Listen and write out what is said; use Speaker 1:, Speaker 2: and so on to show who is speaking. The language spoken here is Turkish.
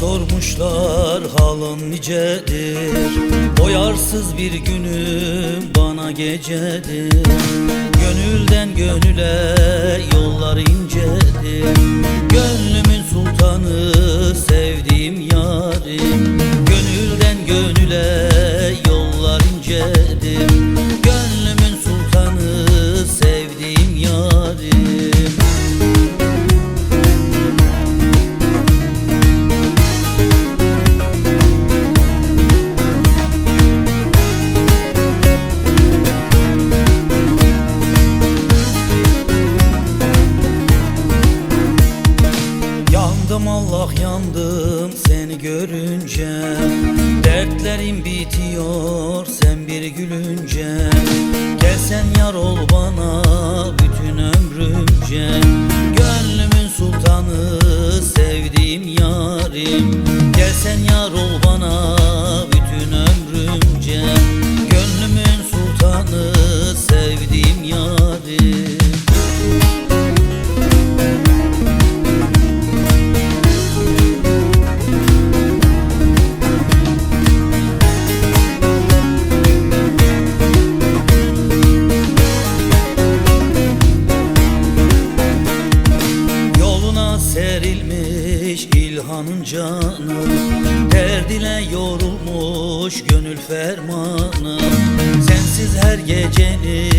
Speaker 1: Sormuşlar halın nicedir. Boyarsız bir günüm bana gecedir. Gönülden gönüle yollar incedir. Allah yandım seni görünce. Dertlerim bitiyor sen bir gülünce. Gelsen serilmiş ilhanın canı. Derd ile yorulmuş gönül fermanı. Sensiz her gecenin